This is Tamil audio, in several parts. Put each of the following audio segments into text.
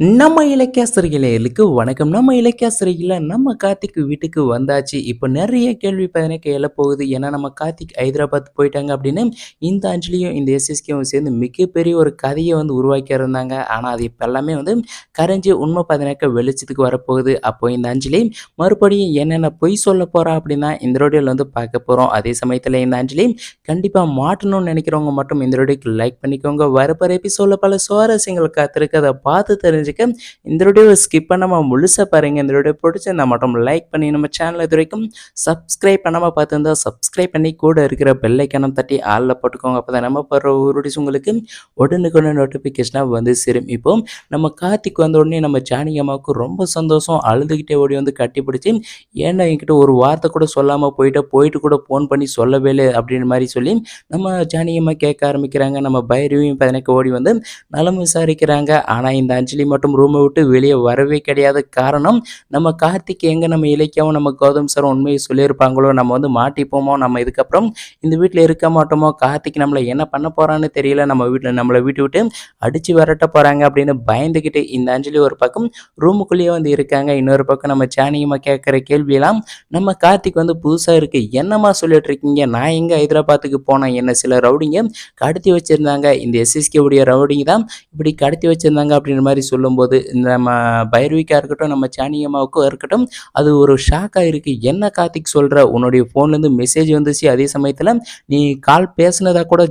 நம்ம இலக்கியாசிரியர்களுக்கு வணக்கம். நம்ம இலக்கியாசிரியில் நம்ம கார்த்திக் வீட்டுக்கு வந்தாச்சு. இப்போ நிறைய கேள்வி எனக்கு போகுது ஏன்னா, நம்ம கார்த்திக் ஹைதராபாத் போயிட்டாங்க அப்படின்னு, இந்த அஞ்சலியும், இந்த எஸ்எஸ்கேவும் சேர்ந்து மிகப்பெரிய ஒரு கதையை வந்து உருவாக்கியிருந்தாங்க. ஆனால் அது இப்போ எல்லாமே வந்து கரைஞ்சி உண்மை பார்த்தீங்கன்னாக்கா வெளிச்சத்துக்கு வரப்போகுது. அப்போ இந்த அஞ்சலி மறுபடியும் என்னென்ன பொய் சொல்லப் போகிறா அப்படின்னா இந்த ரோடியோவில் வந்து பார்க்க போகிறோம் அதே சமயத்தில் இந்த அஞ்சலி கண்டிப்பாக மாட்டணும்னு நினைக்கிறவங்க மட்டும் இந்த ரோடியோக்கு லைக் பண்ணிக்கோங்க. வரப்போகிற எபிசோடில் பல சுவாரஸ்யங்கள் காத்திருக்கு. அதை பார்த்து தெரிஞ்சுக்க இந்த வீடியோவை ஸ்கிப் பண்ணாமல் முழுசா பாருங்க. இந்த வீடியோ பிடிச்சிருந்தா மட்டும் லைக் பண்ணி நம்ம சேனல் இதுவரைக்கும் சப்ஸ்கிரைப் பண்ணாமல் பார்த்துருந்தா சப்ஸ்கிரைப் பண்ணி கூட இருக்கிற பெல் தட்டி ஆளில் போட்டுக்கோங்க. அப்பதான் நம்ம போடுற ஒரு வீடியோஸ் உங்களுக்கு உடனுக்குடனே நோட்டிஃபிகேஷனாக வந்து சேரும். இப்போ நம்ம கார்த்திக் வந்த உடனே நம்ம ஜானகி அம்மாவுக்கு ரொம்ப சந்தோஷம். அழுதுகிட்டே ஓடி வந்து கட்டிப்பிடிச்சு, "ஏன்டா என்கிட்ட ஒரு வார்த்தை கூட சொல்லாம போயிட்டு போயிட்டு கூட ஃபோன் பண்ணி சொல்லவே இல்லை அப்படின்ற மாதிரி சொல்லி நம்ம ஜானகி அம்மா கேட்க ஆரம்பிக்கிறாங்க. நம்ம பைரவியும் பார்த்தீங்கன்னாக்கா ஓடி வந்து நலம் விசாரிக்கிறாங்க. ஆனா, இந்த அஞ்சலி மட்டும் ரூமை விட்டு வெளியே வரவே கிடையாது. காரணம், நம்ம கார்த்திக் எங்கே நம்ம இலக்கியாவும், நம்ம கௌதம் சார் உண்மையை சொல்லியிருப்பாங்களோ, நம்ம வந்து மாட்டிப்போமோ, நம்ம இதுக்கப்புறம் இந்த வீட்டில் இருக்க மாட்டோமோ, கார்த்திக் நம்மளை என்ன பண்ண போகிறான்னு தெரியல, நம்ம வீட்டில் நம்மளை வீட்டு விட்டு அடித்து விரட்ட போகிறாங்க அப்படின்னு பயந்துக்கிட்டு இந்த அஞ்சலி ஒரு பக்கம் ரூமுக்குள்ளேயே வந்து இருக்காங்க. இன்னொரு பக்கம் நம்ம ஜானகி கேட்குற கேள்வியெல்லாம் நம்ம கார்த்திக் வந்து புதுசாக இருக்குது "என்னம்மா சொல்லிட்டு இருக்கீங்க? நான் எங்கே ஹைதராபாத்துக்கு போனேன்? என்ன சில ரவுடிங்க கடத்தி வச்சிருந்தாங்க. இந்த எஸ்எஸ்கே உடைய ரவுடிங் தான் இப்படி கடத்தி வச்சிருந்தாங்க" அப்படின்ற மாதிரி சொல்லும் சொல்லும்போது, நம்ம பைரவிக்காக இருக்கட்டும், நம்ம சானியம்மாவுக்கும் இருக்கட்டும், அது ஒரு ஷாக்காக இருக்குது "என்ன கார்த்திக் சொல்கிற உன்னுடைய ஃபோன்லேருந்து மெசேஜ் வந்துச்சு. அதே சமயத்தில் நீ கால் பேசினதாக கூட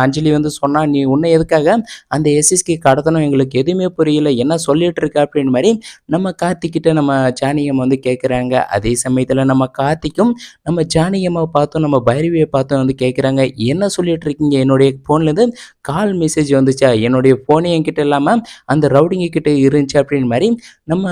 அஞ்சலி வந்து சொன்னால் நீ உன்னை எதுக்காக அந்த எஸ்எஸ்கே கடத்தணும்? எங்களுக்கு எதுவுமே புரியல. என்ன சொல்லிட்டு இருக்க?" அப்படின்னு மாதிரி நம்ம கார்த்திக்கிட்ட நம்ம சானியம் வந்து கேட்குறாங்க. அதே சமயத்தில் நம்ம கார்த்திக்கும், நம்ம சானியம்மாவை பார்த்தோம் பார்த்தும், நம்ம பைரவியை பார்த்தோம் வந்து கேட்குறாங்க, "என்ன சொல்லிட்டு இருக்கீங்க? என்னுடைய ஃபோன்லேருந்து கால் மெசேஜ் வந்துச்சா? என்னுடைய ஃபோனே என்கிட்ட இல்லாமல் அந்த ரவுடிங்க கிட்ட இருந்துச்சு" அப்படின்ற மாதிரி நம்ம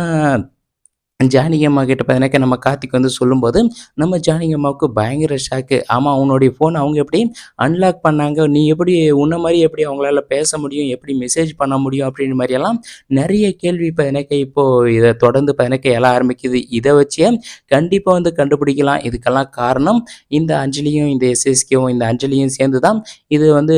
ஜானகி அம்மா கிட்ட பார்த்தீங்கன்னாக்கா நம்ம கார்த்திக் வந்து சொல்லும்போது, நம்ம ஜானகி அம்மாவுக்கு பயங்கர ஷாக்கு. ஆமாம் அவனுடைய ஃபோன் அவங்க எப்படி அன்லாக் பண்ணாங்க? நீ எப்படி உன்ன மாதிரி எப்படி அவங்களால பேச முடியும்? எப்படி மெசேஜ் பண்ண முடியும்?" அப்படின்ற மாதிரியெல்லாம் நிறைய கேள்வி பார்த்தீங்கன்னாக்கா இப்போ இதை தொடர்ந்து பார்த்தீங்கன்னாக்கா எல்லாம் ஆரம்பிக்குது. இதை வச்சே கண்டிப்பாக வந்து கண்டுபிடிக்கலாம். இதுக்கெல்லாம் காரணம் இந்த அஞ்சலியும், இந்த எஸ்எஸ்கேவும், இந்த அஞ்சலியும் சேர்ந்து தான் இது வந்து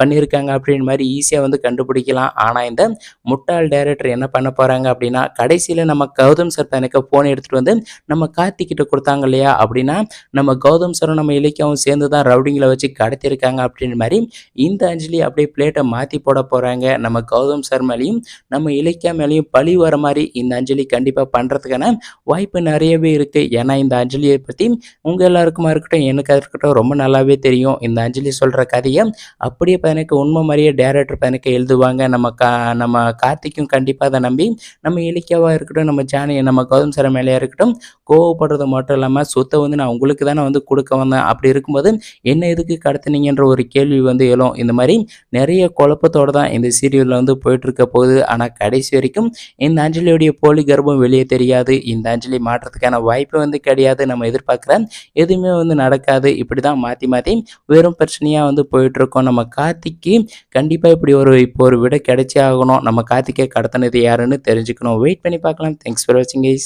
பண்ணியிருக்காங்க அப்படின்ற மாதிரி ஈஸியாக வந்து கண்டுபிடிக்கலாம். ஆனால் இந்த முட்டாள் டைரக்டர் என்ன பண்ண போகிறாங்க அப்படின்னா, கடைசியில் நம்ம கௌதம் சார் எனக்கு ஃபோன் எடுத்துகிட்டு வந்து நம்ம கார்த்திக்கிட்ட கொடுத்தாங்க இல்லையா? அப்படின்னா, நம்ம கௌதம் சரும் நம்ம இலக்கியாவும் சேர்ந்து தான் ரவுடிங்கில் வச்சு கடத்தியிருக்காங்க அப்படின்ற மாதிரி இந்த அஞ்சலி அப்படியே பிளேட்டை மாற்றி போட போகிறாங்க நம்ம கௌதம் சார் மேலேயும் நம்ம இலக்கியா மேலேயும் பழி வர மாதிரி இந்த அஞ்சலி கண்டிப்பாக பண்ணுறதுக்கான வாய்ப்பு நிறையவே இருக்குது ஏன்னா, இந்த அஞ்சலியை பற்றி உங்கள் எல்லாருக்குமா இருக்கட்டும், எனக்கு இருக்கட்டும் ரொம்ப நல்லாவே தெரியும். இந்த அஞ்சலி சொல்கிற கதையை அப்படியே பதினக்கு உண்மை மாதிரியே டேரக்டர் பதினக்கு எழுதுவாங்க. நம்ம கா நம்ம கார்த்திக்கும் கண்டிப்பாக அதை நம்பி, நம்ம இலக்கியாவாக இருக்கட்டும், நம்ம ஜானகி நம்ம கௌதம் சார் மேலயா இருக்கட்டும், கோவப்படுறது மட்டும் இல்லாமல் சொத்தை வந்து நான் உங்களுக்கு தானே வந்து கொடுக்க வந்தேன். அப்படி இருக்கும்போது என்ன எதுக்கு கடத்தினீங்கன்ற ஒரு கேள்வி வந்து எழும். இந்த மாதிரி நிறைய குழப்பத்தோடு தான் இந்த சீரியலில் வந்து போயிட்டுருக்க போகுது. ஆனால் கடைசி வரைக்கும் இந்த அஞ்சலியுடைய போலி கர்ப்பம் வெளியே தெரியாது. இந்த அஞ்சலி மாற்றத்துக்கான வாய்ப்பு வந்து கிடையாது. நம்ம எதிர்பார்க்குற எதுவுமே வந்து நடக்காது. இப்படி தான் மாற்றி மாற்றி வெறும் பிரச்சனையாக வந்து போயிட்டுருக்கோம் நம்ம கார்த்திக்கு கண்டிப்பாக இப்படி ஒரு இப்போ ஒரு விட கிடைச்சே ஆகணும். நம்ம கார்த்திக்க கடத்தினது யாருன்னு தெரிஞ்சுக்கணும். வெயிட் பண்ணி பார்க்கலாம். தேங்க்ஸ் ஃபார் வாட்சிங் கைஸ்.